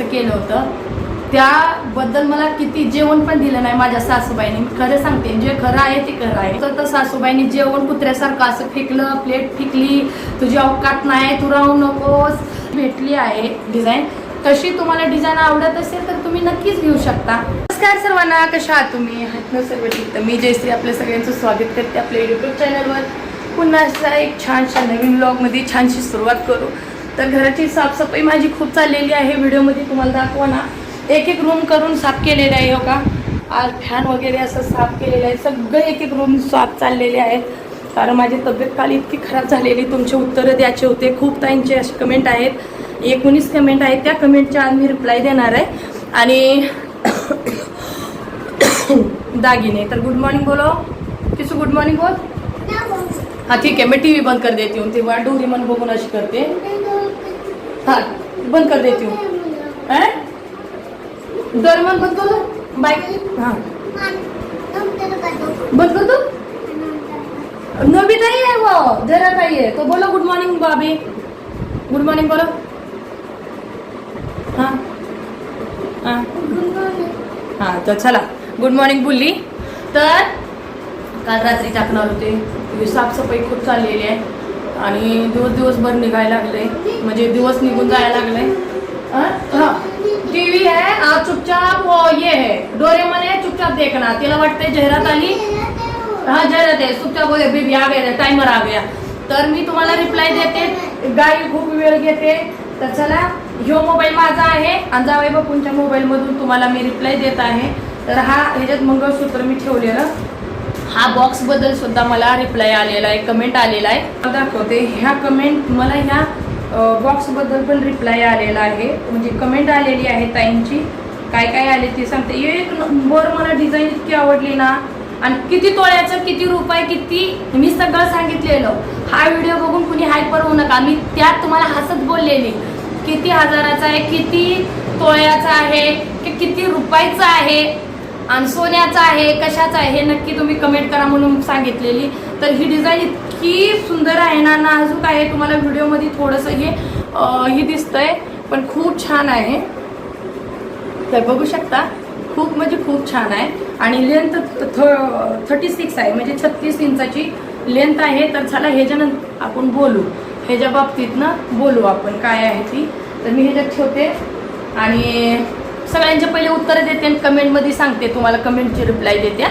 असं केलं होतं. त्याबद्दल मला किती जेवण पण दिलं नाही माझ्या सासूबाईने. मी खरं सांगते जे खरं आहे ते खरं आहे. तर- सासूबाईने जेवण कुत्र्यासारखं असं फेकलं प्लेट फेकली. तुझी अवकात नाही तू राहू नकोस. भेटली आहे डिझाईन. तशी तुम्हाला डिझाईन आवडत असेल तर तुम्ही नक्कीच घेऊ शकता. नमस्कार सर्वांना कशा आहात तुम्ही? आहात ना सर्व ठीक. तर मी जयश्री आपल्या सगळ्यांचं स्वागत करते आपल्या युट्यूब चॅनलवर पुन्हा एक छानशा नवीन ब्लॉगमध्ये छानशी सुरुवात करू. तर घराची साफसफाई माझी खूप चाललेली आहे. व्हिडिओमध्ये तुम्हाला दाखवा ना एक एक रूम करून साफ केलेले आहे हो का? आज फॅन वगैरे असं साफ केलेलं आहे. सगळं एक एक रूम साफ चाललेले आहेत. कारण माझी तब्येत काल इतकी खराब झालेली. तुमचे उत्तरं द्यायचे होते. खूप ताईंचे असे कमेंट आहेत. एकोणीस कमेंट आहेत. त्या कमेंटच्या आज मी रिप्लाय देणार आहे. आणि दागिने. तर गुड मॉर्निंग बोलो. किसू गुड मॉर्निंग बोल. हा ठीक आहे. मी टी व्ही बंद कर देते येऊन ते वहाँ डोरी मन बघून अशी करते. हाँ बंद कर देती हूँ. हैं? डोरेमन बंद कर दो. बाइक हाँ. बंद कर दो. नोबिता ही है वो जरा का ही है तो बोलो गुड मॉर्निंग भाभी. गुड मॉर्निंग बोलो. हाँ. हाँ. हां तर चला. गुड मॉर्निंग बोलली. तर काल रात्री टाकणार होते. साफसफाई खूप चाललेली आहे. आणि दिवस दिवसभर निघायला लागले. म्हणजे दिवस निघून जायला लागले. हां. टी व्ही आहे. आज चुपचाप हो, ये है. डोरेमन आहे. चुपचाप देखना तिला वाटते जाहिरात आली. हा जाहिरात आहे. चुपचाप हो, बोले बेबी आ गया टायमर आ गया. तर मी तुम्हाला रिप्लाय देते. गाई खूप वेळ घेते. तर चला ह्यो मोबाईल माझा आहे. आणि जावई बापूंच्या मोबाईलमधून तुम्हाला मी रिप्लाय देत आहे. तर हा ह्याच्यात मंगळसूत्र मी ठेवलेलं. हा बॉक्सबद्दल सुद्धा मला रिप्लाय आलेला आहे कमेंट आलेला आहे. दाखवते ह्या कमेंट मला ह्या बॉक्सबद्दल पण रिप्लाय आलेला आहे. म्हणजे कमेंट आलेली आहे ताईंची. काय काय आले ते सांगते. एक नंबर मला डिझाईन इतकी आवडली ना आणि किती तोळ्याचं किती रुपये किती मी सगळं सांगितलेलं. हा व्हिडिओ बघून कुणी हायपर होऊ नका. मी त्यात तुम्हाला हसत बोललेली. किती हजाराचा आहे किती तोळ्याचा आहे की किती रुपयाचा आहे. आणि सोन्याचा आहे कशाचा आहे हे नक्की तुम्ही कमेंट करा म्हणून सांगितलेली. तर ही डिझाईन इतकी सुंदर आहे ना नाजूक आहे. तुम्हाला व्हिडिओमध्ये थोडंसं हे ही हे दिसतंय पण खूप छान आहे. तर बघू शकता खूप म्हणजे खूप छान आहे. आणि लेंथ थर्टी सिक्स आहे म्हणजे छत्तीस इंचाची लेंथ आहे. तर चला ह्याच्यानंतर आपण बोलू. ह्याच्या बाबतीत ना बोलू आपण काय आहे ती. तर मी ह्याच्यात ठेवते. आणि सगळ्यांचे पहिले उत्तर देते आणि कमेंटमध्ये सांगते तुम्हाला कमेंटची रिप्लाय देते.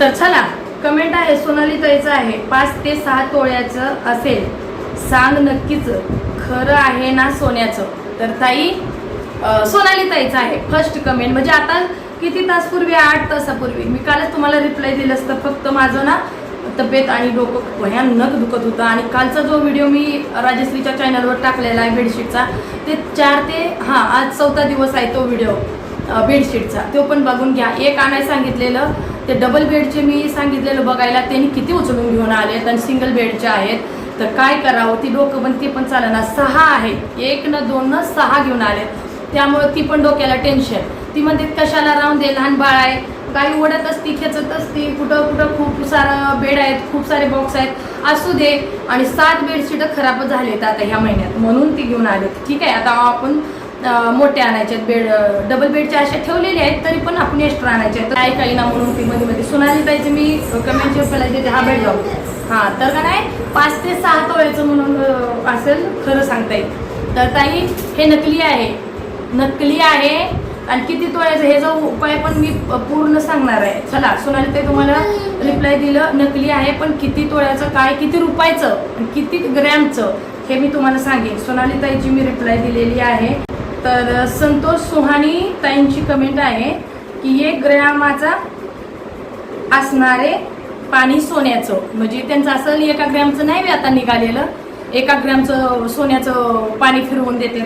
तर चला कमेंट आहे सोनाली ताईचं आहे. पाच ते सहा तोळ्याचं असेल. सांग नक्कीच खरं आहे ना सोन्याचं. तर ताई सोनाली ताईचं आहे. फर्स्ट कमेंट म्हणजे आता किती तासपूर्वी आठ तासापूर्वी मी कालच तुम्हाला रिप्लाय दिलं असतं फक्त माझं ना तब्येत आणि डोकं भयानक दुखत होतं. आणि कालचा जो व्हिडिओ मी राजश्रीच्या चॅनलवर टाकलेला आहे बेडशीटचा ते चार ते हां आज चौथा दिवस आहे तो व्हिडिओ बेडशीटचा तो पण बघून घ्या. एक आणायला सांगितलेलं ते डबल बेडचे मी सांगितलेलं बघायला त्यांनी किती उचलून घेऊन आले आणि सिंगल बेडचे आहेत. तर काय करावं ती डोकं पण ती पण चालणार सहा आहे एक न दोन न सहा घेऊन आले त्यामुळं ती पण डोक्याला टेन्शन ती म्हणते कशाला राहून दे लहान बाळ आहे. काही ओढत असती खेचत असती कुठं कुठं खूप सारं बेड आहेत खूप सारे बॉक्स आहेत असू दे. आणि सात बेडशीट खराब झालेत आता ह्या महिन्यात म्हणून ती घेऊन आलेत. ठीक आहे आता आपण मोठे आणायचे आहेत बेड डबल बेडचे असे ठेवलेले आहेत तरी पण आपण एक्स्ट्रा आणायचे आहेत. काय काही ना म्हणून ती मध्ये मध्ये सोनाली पाहिजे मी कमेंटचे करायचे हा बेड जाऊ. हां तर का नाही पाच ते सहा तोळ्याचं म्हणून असेल खरं सांगता येईल. तर ताई हे नकली आहे. नकली आहे आणि किती तोळ्याचं हे जो उपाय पण मी पूर्ण सांगणार आहे. चला सोनाली ते तुम्हाला रिप्लाय दिलं नकली आहे पण किती तोळ्याचं काय किती रुपयाचं आणि किती ग्रॅमचं हे मी तुम्हाला सांगेन. सोनाली ताईची मी रिप्लाय दिलेली आहे. तर संतोष सुहानी ताईंची कमेंट आहे की एक ग्रॅमाचा असणारे पाणी सोन्याचं. म्हणजे त्यांचं असं एका ग्रॅमचं नाही आता निघालेलं. एका ग्रॅमचं सोन्याचं पाणी फिरवून देते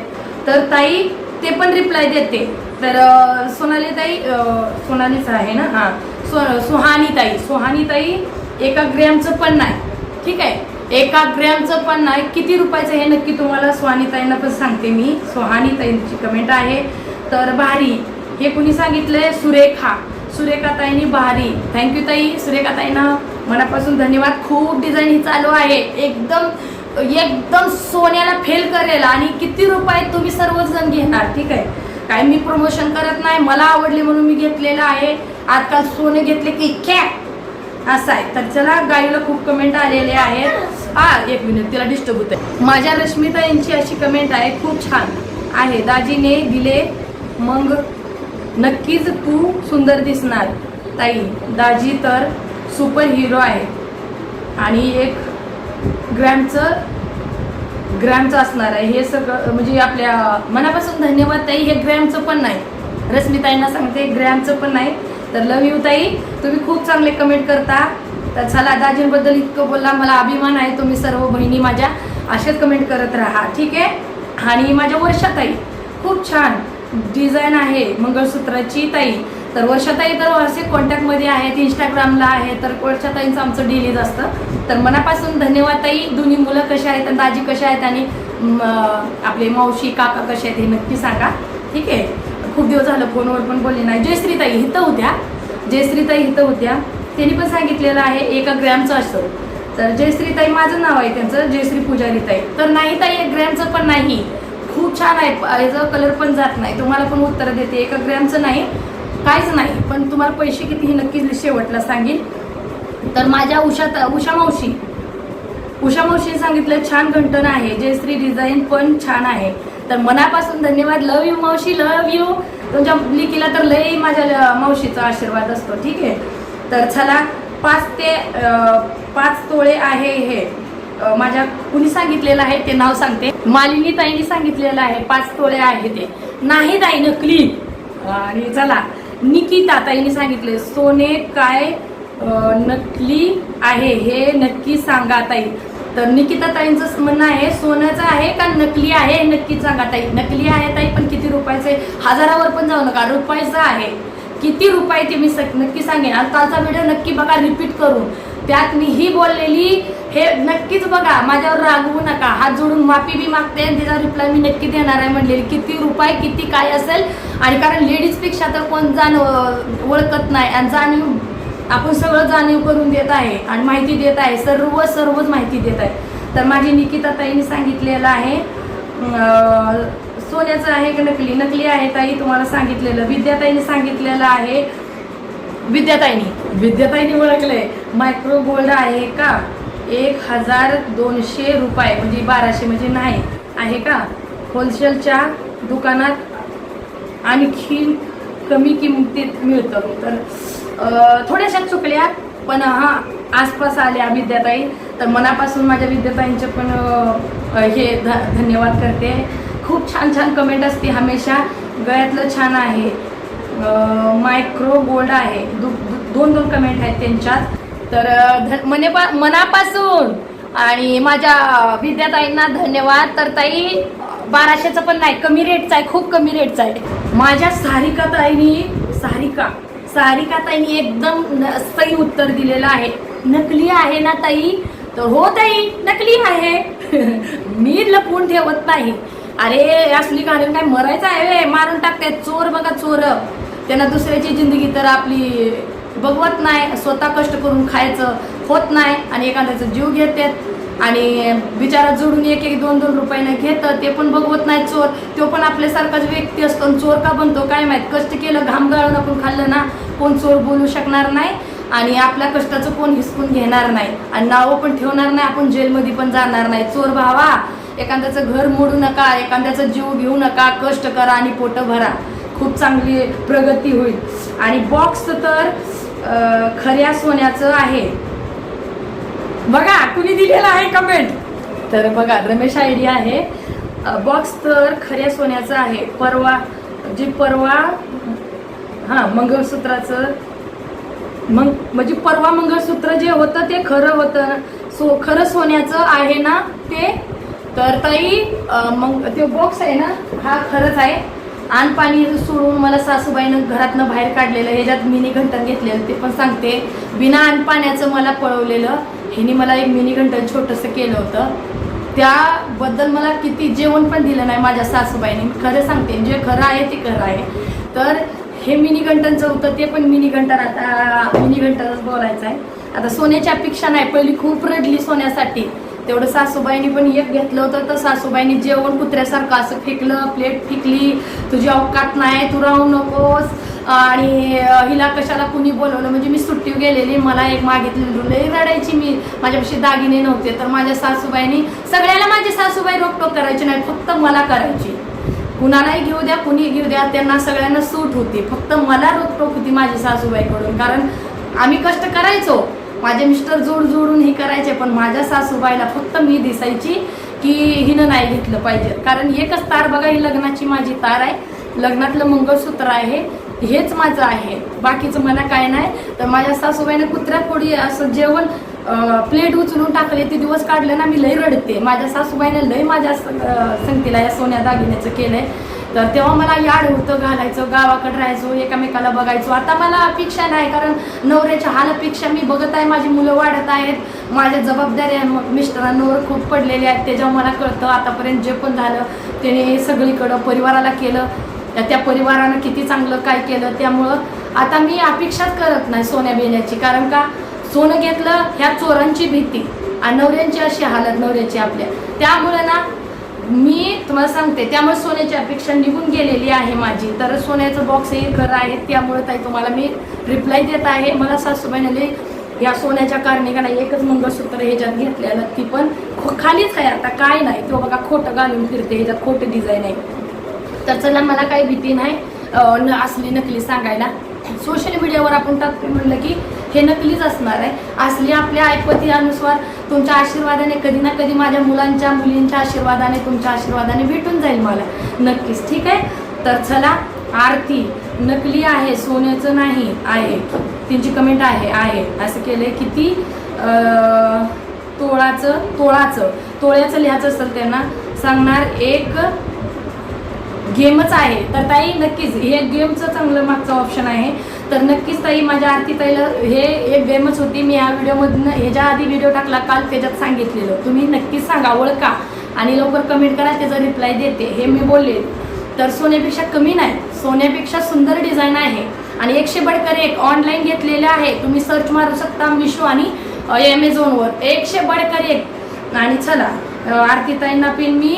तर ताई ते पण रिप्लाय देते. तर सोनाली ताई सोनालीच आहे ना? हां. सो सुहानी ताई. सुहानी ताई एका ग्रॅमचं पण नाही. ठीक आहे? एका ग्रॅमचं पण नाही. किती रुपयाचं हे नक्की तुम्हाला सुहानी ताईंना पण सांगते मी. सुहानी ताईंची कमेंट आहे. तर भारी. हे कुणी सांगितलंय? सुरेखा. सुरेखा ताईंनी भारी. थँक्यू ताई. सुरेखा ताईंना मनापासून धन्यवाद. खूप डिझाईन ही चालू आहे. एकदम एकदम सोन्याला फेल करेल आणि किती रुपये तुम्ही सर्वजण घेणार ठीक आहे? काय मी प्रमोशन करत नाही मला आवडले म्हणून मी घेतलेलं आहे. आजकाल सोने घेतले की क्या असं आहे. तर चला गाईला खूप कमेंट आलेले आहेत. हा एक मिनिट तिला डिस्टर्ब होत आहे माझ्या रश्मिता यांची अशी कमेंट आहे खूप छान. आहे दाजीने दिले. मग नक्कीच तू सुंदर दिसणार. ताई दाजी तर सुपर हिरो आहे आणि एक ग्रॅमचं ग्रॅमचं असणार आहे. हे सगळं म्हणजे आपल्या मनापासून धन्यवाद ताई. हे ग्रॅमचं पण नाही. रश्मिताईंना सांगते ग्रॅमचं पण नाही. तर लव यू ताई. तुम्ही खूप चांगले कमेंट करता. तर चला दाजींबद्दल इतकं बोलला मला अभिमान आहे. तुम्ही सर्व बहिणी माझ्या असेच कमेंट करत राहा. ठीक आहे? आणि माझ्या वर्षाताई खूप छान. डिझाईन आहे मंगळसूत्राची ताई. तर वर्षाताई तर असे कॉन्टॅक्टमध्ये आहेत इंस्टाग्रामला आहे तर वर्षाताईंचं आमचं डेलीज असतं. तर मनापासून धन्यवाद ताई. दोन्ही मुलं कशा आहेत आणि दाजी कशा आहेत आणि आपले मावशी काका कसे आहेत हे नक्की सांगा. ठीक आहे? खूप दिवस झालं फोनवर पण बोलले नाही. जयश्रीताई हिथं होत्या. जयश्रीताई हिथं होत्या. त्यांनी पण सांगितलेलं आहे एका ग्रॅमचं असतं. तर जयश्रीताई माझं नाव आहे त्यांचं जयश्री पुजारीताई. तर नाही ताई एक ग्रॅमचं पण नाही. खूप छान आहे. याचा याचं कलर पण जात नाही. तुम्हाला पण उत्तर देते. एका ग्रॅमचं नाही. काहीच नाही पण तुम्हाला पैसे किती हे नक्कीच शेवटला सांगेन. तर माझ्या उषा उषा मावशी. उषा मावशीने सांगितलं छान घंटन आहे जयश्री डिझाईन पण छान आहे. तर मनापासून धन्यवाद. लव यू मावशी लव यू तुमच्या लिकीला तर लय माझ्या मावशीचा आशीर्वाद असतो ठीक आहे? तर चला पाच ते पाच तोळे आहे हे. माझ्या कुणी सांगितलेलं आहे ते नाव सांगते. मालिनी ताईंनी सांगितलेलं आहे पाच तोळे आहे ते. नाही ताई नकली. आणि चला निकिता ताईंनी सांगितले सोने काय नकली आहे हे नक्की सांगा ताई. तर निकिता ताईंचं म्हणणं आहे सोन्याचं आहे का नकली आहे हे नक्की सांगा ताई. नकली आहे ताई पण किती रुपयाचे? हजारावर पण जाऊ नका रुपयाचं आहे. किती रुपये ते मी नक्की सांगेन. आणि कालचा व्हिडिओ नक्की बघा रिपीट करून. त्यात मी ही बोललेली हे नक्कीच बघा माझ्यावर रागवू नका. हात जोडून माफी बी मागते आणि रिप्लाय मी नक्की देणार आहे म्हणलेली. किती रुपये किती काय असेल? आणि कारण लेडीजपेक्षा तर कोण जाण ओळखत नाही. आणि जाणीव आपण सगळं जाणीव करून देत आहे आणि माहिती देत आहे. सर्व सर्वच माहिती देत आहे. तर माझी निकिता ताईने सांगितलेलं आहे. सोन्याचं आहे की नकली? नकली आहे ताई तुम्हाला सांगितलेलं. विद्याताईने सांगितलेलं आहे. विद्याताईनी. विद्याताईने ओळखलंय. मायक्रो गोल्ड आहे का? एक हजार दोनशे रुपये म्हणजे बाराशे म्हणजे नाही आहे का? होलसेलच्या दुकानात आणखी कमी किमतीत मिळतं. तर थोड्याशा चुकल्या पण हा आसपास आल्या विद्याताई. तर मनापासून माझ्या विद्याताईंचे पण हे ध धन्यवाद करते. खूप छान छान कमेंट असते हमेशा. गळ्यातलं छान आहे. मायक्रो गोल्ड आहे. दु- दु- दोन दोन कमेंट आहेत त्यांच्यात. तर ध- मनेपा मनापासून आणि माझ्या विद्याताईंना धन्यवाद. तर ताई बाराशेचं पण नाही कमी रेटचा आहे खूप कमी रेटचा आहे. माझ्या सारिका ताईनी सारिका सारिका ताईनी एकदम न- सही उत्तर दिलेलं आहे. नकली आहे ना ताई? तर हो ताई नकली आहे. मी लपवून ठेवत नाही. अरे असली कारण काय मरायचं आहे मारून टाकते. चोर बघा चोर. त्यांना दुसऱ्याची जिंदगी तर आपली बघवत नाही स्वतः कष्ट करून खायचं होत नाही आणि एखाद्याचा जीव घेतात आणि बिचारा जोडून एक एक दोन दोन रुपयानं घेतं ते पण बघवत नाही चोर. तो पण आपल्यासारखाच व्यक्ती असतो आणि चोर का बनतो? काय माहीत? कष्ट केलं घाम गाळून आपण खाल्लं ना कोण चोर बोलू शकणार नाही आणि आपल्या कष्टाचं कोण हिसकून घेणार नाही. आणि नावं पण ठेवणार नाही आपण जेलमध्ये पण जाणार नाही. चोर भावा एखाद्याचं घर मोडू नका एखाद्याचा जीव घेऊ नका कष्ट करा आणि पोटं भरा. खूप चांगली प्रगती होईल. आणि बॉक्स तर खऱ्या सोन्याचं आहे. बघा कुणी दिलेलं आहे कमेंट तर बघा रमेश आयडी आहे. बॉक्स तर खऱ्या सोन्याचं आहे. परवा जे परवा हा मंगळसूत्राचं मग म्हणजे परवा मंगळसूत्र जे होतं ते खरं होतं सो खरं सोन्याचं आहे ना ते? तर ताई मग ते बॉक्स आहे ना? हा खरंच आहे. आण पाणी सोडून मला सासूबाईनं घरातनं बाहेर काढलेलं ह्याच्यात मिनी घंटन घेतलेलं ते पण सांगते. बिना आण पाण्याचं मला पळवलेलं ह्यानी मला एक मिनी घंटन छोटंसं केलं होतं. त्याबद्दल मला किती जेवण पण दिलं नाही माझ्या सासूबाईने. खरं सांगते जे खरं आहे ते खरं आहे. तर हे मिनी घंटनचं होतं ते पण मिनी घंटन आता मिनी घंटनच बोलायचं आहे आता सोन्याची अपेक्षा नाही पहिली खूप रडली सोन्यासाठी. तेवढं सासूबाईंनी पण एक घेतलं होतं तर सासूबाईंनी जेवण कुत्र्यासारखं असं फेकलं प्लेट फेकली. तुझी अवकात नाही तू राहू नकोस. आणि हिला कशाला कुणी बोलवलं? म्हणजे मी सुट्टी गेलेली मला एक मागितली लई रडायची मी. माझ्यापाशी दागिने नव्हते तर माझ्या सासूबाईनी सगळ्याला माझी सासूबाई रोकटोक करायची नाही फक्त मला करायची. कुणालाही घेऊ द्या कुणी घेऊ द्या त्यांना सगळ्यांना सूट होती. फक्त मला रोकटोक होती माझी सासूबाईकडून. कारण आम्ही कष्ट करायचो. माझे मिस्टर जोड जोडून हे करायचे पण माझ्या सासूबाईला फक्त मी दिसायची की हिनं नाही घेतलं पाहिजे. कारण एकच तार बघा ही लग्नाची माझी तार आहे. लग्नातलं मंगळसूत्र आहे. हेच माझं आहे. बाकीचं मला काय नाही. तर माझ्या सासूबाईने कुत्र्या पोळी असं जेवण प्लेट उचलून टाकले ते दिवस काढले ना मी लई रडते. माझ्या सासूबाईने लई माझ्या संगतीला या सोन्या दागिन्याचं केलं आहे तर तेव्हा मला याड होतं घालायचं गावाकडे राहायचो एकामेकाला बघायचो. आता मला अपेक्षा नाही कारण नवऱ्याच्या हालपेक्षा मी बघत आहे माझी मुलं वाढत आहेत. माझ्या जबाबदाऱ्या मिस्टरांवर खूप पडलेल्या आहेत. त्याच्यावर मला कळतं आतापर्यंत जे पण झालं त्याने सगळीकडं परिवाराला केलं. त्या- त्या परिवारानं किती चांगलं काय केलं त्यामुळं आता मी अपेक्षाच करत नाही सोन्या बेण्याची कारण का? सोनं घेतलं ह्या चोरांची भीती. आणि नवऱ्यांची अशी हालत नवऱ्याची आपल्या. त्यामुळे ना मी तुम्हाला सांगते त्यामुळे सोन्याची अपेक्षा निघून गेलेली आहे माझी. तर सोन्याचं बॉक्स हे खरं आहे त्यामुळे ताई तुम्हाला मी रिप्लाय देत आहे. मला सासूबाईने या सोन्याच्या कारणे का नाही एकच मंगळसूत्र ह्याच्यात घेतलेलं ती पण खो- खालीच आहे आता काय नाही. तो बघा खोटं घालून फिरते ह्याच्यात खोटं डिझाईन आहे. तर चला मला काही भीती नाही. न असली नकली सांगायला. सोशल मीडियावर आपण टाकतो म्हणलं की हे नकलीच असणार आहे. असली आपल्या ऐपती अनुसार तुमच्या आशीर्वादाने कधी ना कधी माझ्या मुलांच्या मुलींच्या आशीर्वादाने तुमच्या आशीर्वादाने भेटून जाईल मला. नक्कीच ठीक आहे? तर चला आरती. नकली आहे सोन्याचं नाही आहे. त्यांची कमेंट आहे आहे. असं केलंय किती तोळाचं तोळाचं तोळ्याचं लिहायचं असेल त्यांना सांगणार एक गेमच आहे. तर ताई नक्कीच हे गेमचं चांगलं मागचं ऑप्शन आहे. तर नक्कीच ताई माझ्या आरती ताईला हे एक गेमच होती. मी या व्हिडिओमधनं ह्याच्या आधी व्हिडिओ टाकला काल त्याच्यात सांगितलेलं. तुम्ही नक्कीच सांगा ओळखा. आणि लवकर कमेंट करा त्याचा रिप्लाय देते. हे मी बोलले. तर सोन्यापेक्षा कमी नाही. सोन्यापेक्षा सुंदर डिझाईन आहे. आणि एकशे बडकर एक ऑनलाईन घेतलेले आहे. तुम्ही सर्च मारू शकता मिशो आणि ॲमेझॉनवर एकशे बडकर एक. आणि चला आरती आरतीताईंना पण मी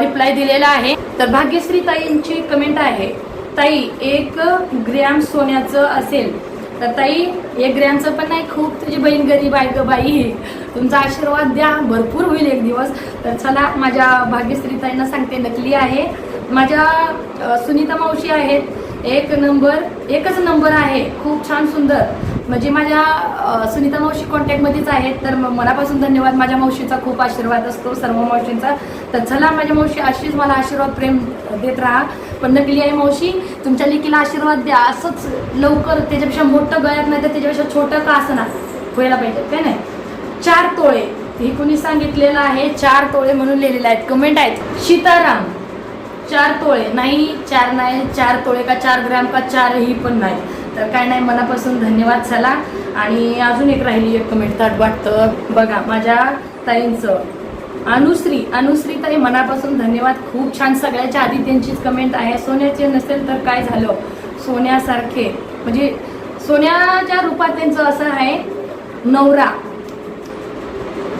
रिप्लाय दिलेला आहे. तर भाग्यश्री ताईंची कमेंट आहे. ताई एक ग्रॅम सोन्याचं असेल. तर ताई एक ग्रॅमचं पण नाही खूप तुझी बहीण गरीब आहे ग बाई. तुमचा आशीर्वाद द्या भरपूर होईल एक दिवस. तर चला माझ्या भाग्यश्री ताईंना सांगते नकली आहे. माझ्या सुनीता मावशी आहेत. एक नंबर एकच नंबर आहे. खूप छान सुंदर. म्हणजे माझ्या सुनीता मावशी कॉन्टॅक्टमध्येच आहेत तर म- मनापासून धन्यवाद. माझ्या मावशीचा खूप आशीर्वाद असतो सर्व मावशींचा. तर चला माझ्या मावशी अशीच मला आशीर्वाद प्रेम देत राहा. पण नकली आहे मावशी तुमच्या लेकीला आशीर्वाद द्या. असंच लवकर त्याच्यापेक्षा मोठं गळ्यात नाही तर त्याच्यापेक्षा छोटं का असं ना? व्हायला पाहिजे काय नाही? चार तोळे. हे कोणी सांगितलेलं आहे? चार तोळे म्हणून लिहिलेले आहेत. कमेंट आहेत. सीताराम. चार तोळे. नाही चार नाही. चार तोळे का चार ग्रॅम का चार ही पण नाही. तर काय नाही मनापासून धन्यवाद चला. आणि अजून एक राहिली एक कमेंट ताट वाटतं. बघा माझ्या ताईंचं. अनुश्री अनुश्री ताई मनापासून धन्यवाद. खूप छान सगळ्याच्या आधी त्यांचीच कमेंट आहे. सोन्याचे नसेल तर काय झालं? सोन्यासारखे. म्हणजे सोन्याच्या रूपात त्यांचं असं आहे नवरा.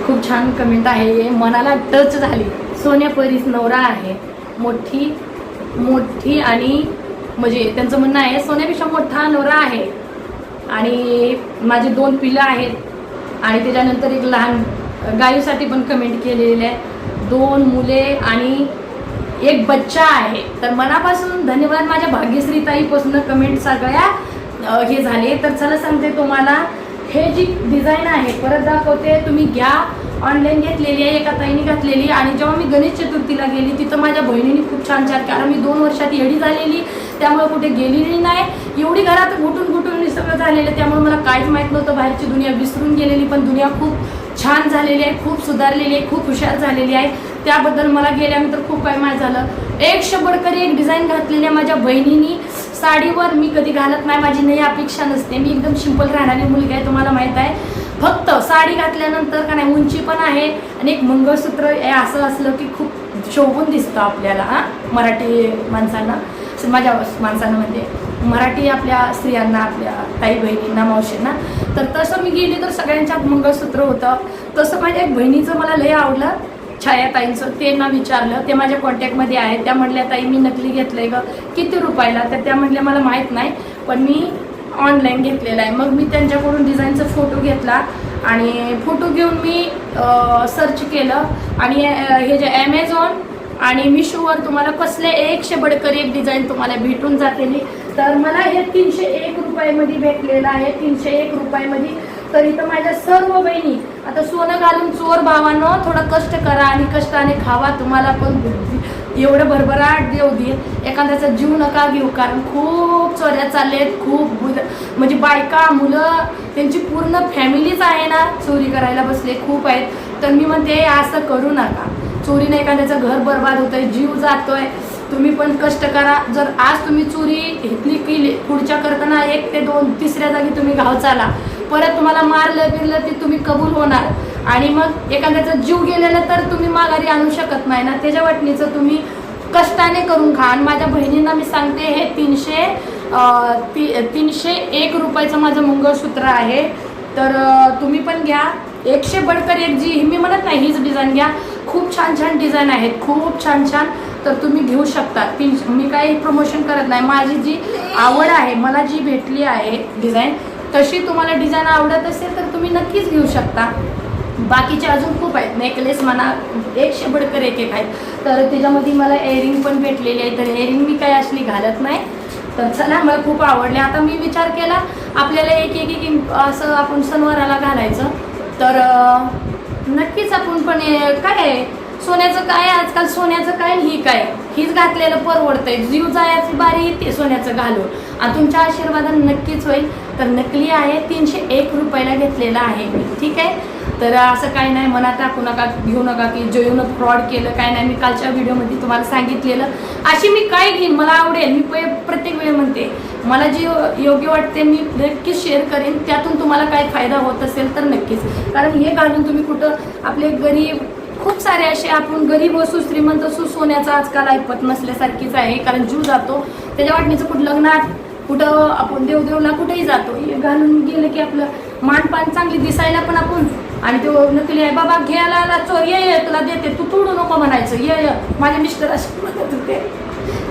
खूप छान कमेंट आहे. मनाला टच झाली. सोन्या परीस नवरा आहे. मोठी मोठी आणि म्हणजे त्यांचं म्हणणं आहे सोन्यापेक्षा मोठा नवरा आहे. आणि माझे दोन पिलं आहेत. आणि त्याच्यानंतर एक लहान गायूसाठी पण कमेंट केलेले आहे. दोन मुले आणि एक बच्चा आहे. तर मनापासून धन्यवाद माझ्या भाग्यश्री ताईपासून कमेंट सगळ्या हे झाले. तर चला सांगते तुम्हाला हे जी डिझाईन आहे परत दाखवते. तुम्ही घ्या. ऑनलाईन घेतलेली आहे एका ताईने घातलेली. आणि जेव्हा मी गणेश चतुर्थीला गेली तिथं माझ्या बहिणीने खूप छान छान कारण मी दोन वर्षात येडी झालेली. त्यामुळे कुठे गेलेली नाही. एवढी घरात गुटून गुटून मी सगळं झालेलं त्यामुळे मला काहीच माहीत नव्हतं. बाहेरची दुनिया विसरून गेलेली पण दुनिया खूप छान झालेली आहे खूप सुधारलेली आहे खूप हुशार झालेली आहे. त्याबद्दल मला गेल्यानंतर खूप काय माहीत झालं. एक शंभरकरी एक डिझाईन घातलेल्या माझ्या बहिणीनी साडीवर मी कधी घालत नाही माझी नाही अपेक्षा नसते. मी एकदम सिंपल राहणारी मुलगी आहे तुम्हाला माहीत आहे. फक्त साडी घातल्यानंतर का नाही उंची पण आहे आणि एक मंगळसूत्र हे असं असलं की खूप शोभून दिसतं आपल्याला हां मराठी माणसांना. माझ्या माणसांमध्ये म्हणजे मराठी आपल्या स्त्रियांना आपल्या ताई बहिणींना मावशींना तर तसं मी गेली तर सगळ्यांच्यात मंगळसूत्र होतं. तसं माझ्या एक बहिणीचं मला लय आवडलं छायाताईंचं. ते ना विचारलं ते माझ्या कॉन्टॅक्टमध्ये आहे त्या म्हटल्या ताई मी नकली घेतलं आहे ग. किती रुपयाला? तर त्या म्हटल्या मला माहीत नाही पण मी ऑनलाईन घेतलेला आहे. मग मी त्यांच्याकडून डिझाईनचा फोटो घेतला आणि फोटो घेऊन मी सर्च केलं. आणि हे जे ॲमेझॉन आणि मिशोवर तुम्हाला कसले एकशे बडकर एक डिझाईन तुम्हाला भेटून जाते तर मला हे तीनशे एक रुपयामध्ये भेटलेलं आहे. तीनशे एक रुपयामध्ये. तर इथं माझ्या सर्व बहिणी आता सोनं घालून चोर भावानं थोडं कष्ट करा आणि कष्टाने खावा. तुम्हाला पण एवढं भरभराट देऊ देईल एखाद्याचा जीव नका घेऊ कारण खूप चोऱ्या चाललेत खूप म्हणजे बायका मुलं त्यांची पूर्ण फॅमिलीच आहे ना चोरी करायला बसले खूप आहेत. तर मी म्हणते असं करू नका. चोरीने एखाद्याचं घर बर्बाद होतंय जीव जातोय तुम्ही पण कष्ट करा. जर आज तुम्ही चोरी घेतली केली पुढच्या करताना एक ते दोन तिसऱ्या जागी तुम्ही घाव चाला. परत तुम्हाला मारलं बिरलं ते तुम्ही कबूल होणार. आणि मग एखाद्याचा जीव गेलेला तर तुम्ही माघारी आणू शकत नाही ना. त्याच्या वाटणीचं तुम्ही कष्टाने करून खा. आणि माझ्या बहिणींना मी सांगते हे तीनशे ती तीनशे एक रुपयाचं माझं मंगळसूत्र आहे. तर तुम्ही पण घ्या. एकशे बडकर एक जी मी म्हणत नाही हीच डिझाईन घ्या. खूप छान छान डिझाईन आहेत खूप छान छान. तर तुम्ही घेऊ शकता. ती मी काही प्रमोशन करत नाही. माझी जी आवड आहे मला जी भेटली आहे डिझाईन तशी तुम्हाला डिझाईन आवडत असेल तर तुम्ही नक्कीच घेऊ शकता. बाकीचे अजून खूप आहेत. नेकलेस म्हणा एक शेबडकर एक एक आहेत. तर त्याच्यामध्ये मला एअरिंग पण भेटलेली आहे. तर एअरिंग मी काही असली घालत नाही. तर चला मला खूप आवडले. आता मी विचार केला आपल्याला एक एक एक असं आपण सणवाराला घालायचं. तर नक्कीच आपण पण काय आहे? सोन्याचं काय आजकाल सोन्याचं काय ही काय हीच घातलेलं परवडतंय. जीव जायची बारी येते सोन्याचं घालून. आणि तुमच्या आशीर्वादानं नक्कीच होईल. तर नकली आहे तीनशे एक रुपयाला घेतलेला आहे मी. ठीक आहे? तर असं काय नाही मनात टाकू नका घेऊ नका की जयूनं फ्रॉड केलं. काय नाही मी कालच्या व्हिडिओमध्ये तुम्हाला सांगितलेलं. अशी मी काय घेईन? मला आवडेल. मी प- प्रत्येक वेळ म्हणते मला जी योग्य वाटते मी नक्कीच शेअर करेन. त्यातून तुम्हाला काय फायदा होत असेल तर नक्कीच. कारण हे घालून तुम्ही कुठं आपले गरीब खूप सारे असे आपण गरीब असू श्रीमंत असू सोन्याचा आजकाल ऐपत नसल्यासारखीच आहे. कारण जीव जातो. त्याच्या वाटणीचं कुठं लग्नात कुठं आपण देवदेवला कुठेही जातो. हे घालून गेलं की आपलं मानपान चांगली दिसायला पण आपण. आणि तो नकली आहे बाबा घ्यायला आला चोर ये ये तुला देते. तू तोडू नको म्हणायचं. ये माझ्या मिस्टर असे म्हणत होते.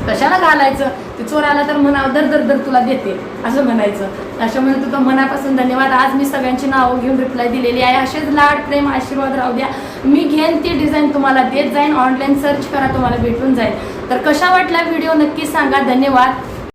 कशाला घालायचं? ते चोर आला तर म्हणा दर दर दर तुला देते. असं म्हणायचं. असं म्हणत होतं मनापासून धन्यवाद. आज मी सगळ्यांची नावं घेऊन रिप्लाय दिलेली आहे. असेच लाड प्रेम आशीर्वाद राहू द्या. मी घेईन ती डिझाईन तुम्हाला देत जाईन. ऑनलाईन सर्च करा तुम्हाला भेटून जाईल. तर कशा वाटला व्हिडिओ नक्की सांगा. धन्यवाद.